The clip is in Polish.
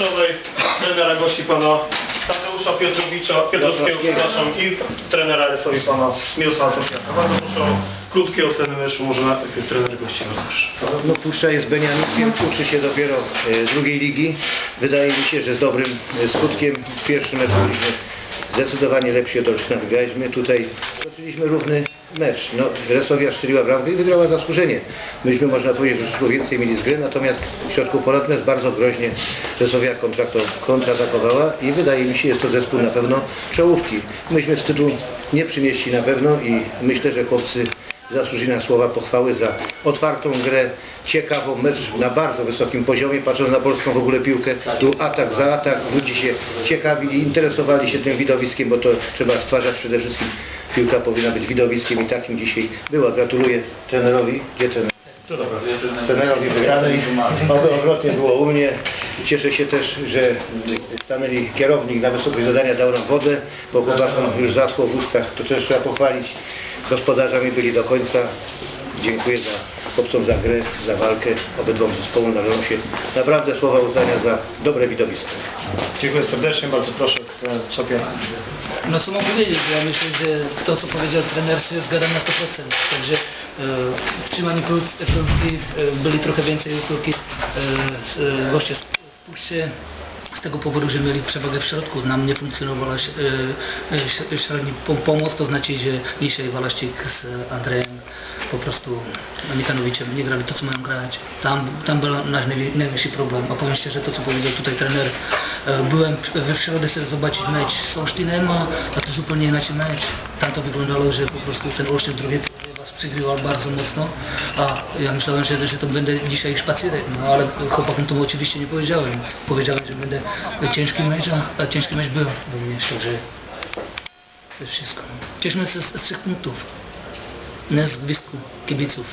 Wczoraj trenera gości pana Tadeusza Piotrowicza, Piotrowskiego, przepraszam, i trenera referii pana Mirosława Sofiaka. Bardzo proszę o krótkie oceny meczu, może najpierw trener gości, proszę. No Puszcza jest Beniamikiem, uczy się dopiero e, drugiej ligi. Wydaje mi się, że z dobrym e, skutkiem. W pierwszym meczu byliśmy zdecydowanie lepsi od Olsztyna. Wygraliśmy tutaj, toczyliśmy równy mecz. No, Resowia strzeliła bramkę i wygrała zasłużenie. Myśmy, można powiedzieć, troszeczkę więcej mieli z gry, natomiast w środku pola natomiast bardzo groźnie Resowia kontrakto, kontratakowała i wydaje mi się, jest to zespół na pewno czołówki. Myśmy wstydu nie przynieśli na pewno i myślę, że chłopcy zasłużyli na słowa pochwały za otwartą grę, ciekawą mecz na bardzo wysokim poziomie, patrząc na polską w ogóle piłkę, tu atak za atak, ludzie się ciekawili, interesowali się tym widowiskiem, bo to trzeba stwarzać przede wszystkim. Piłka powinna być widowiskiem i takim dzisiaj była. Gratuluję trenerowi, gdzie trener? trenerowi wygranej. Oby odwrotnie było u mnie. Cieszę się też, że stanęli kierownik na wysokość zadania dał nam wodę, bo chłopakom już zaschło w ustach, to też trzeba pochwalić. Gospodarzami byli do końca. Dziękuję za chłopcom za grę, za walkę. Obydwom zespołom należą się naprawdę słowa uznania za dobre widowisko. Dziękuję serdecznie, bardzo proszę Sofiak. No co mam powiedzieć, ja myślę, że to co powiedział trener się zgadzam na 100%. Także e, w trzymaniu piłki e, byli trochę więcej piłki e, e, goście z. Z tego powodu, że mieli przewagę w środku, nam nie funkcjonowała e, e, ś- średni pom- pomoc, to znaczy, że dzisiaj Walaszczyk z Andrejem po prostu Nikanowiciem nie grali to, co mają grać. Tam, tam był nasz najwi- największy problem. A powiem szczerze, to co powiedział tutaj trener, e, byłem we środę sobie zobaczyć mecz z Olsztynem, a to zupełnie inaczej mecz. Tam to wyglądało, że po prostu ten Olsztyn w drugiej przygrywał bardzo mocno, a ja myślałem, że, że to będę dzisiaj spacerek, no ale chłopakom to oczywiście nie powiedziałem. Powiedziałem, że będę ciężki mecz, a, ciężki mecz był również, także to jest wszystko. Cieszmy się z, z trzech punktów. Nie z gwizdku kibiców.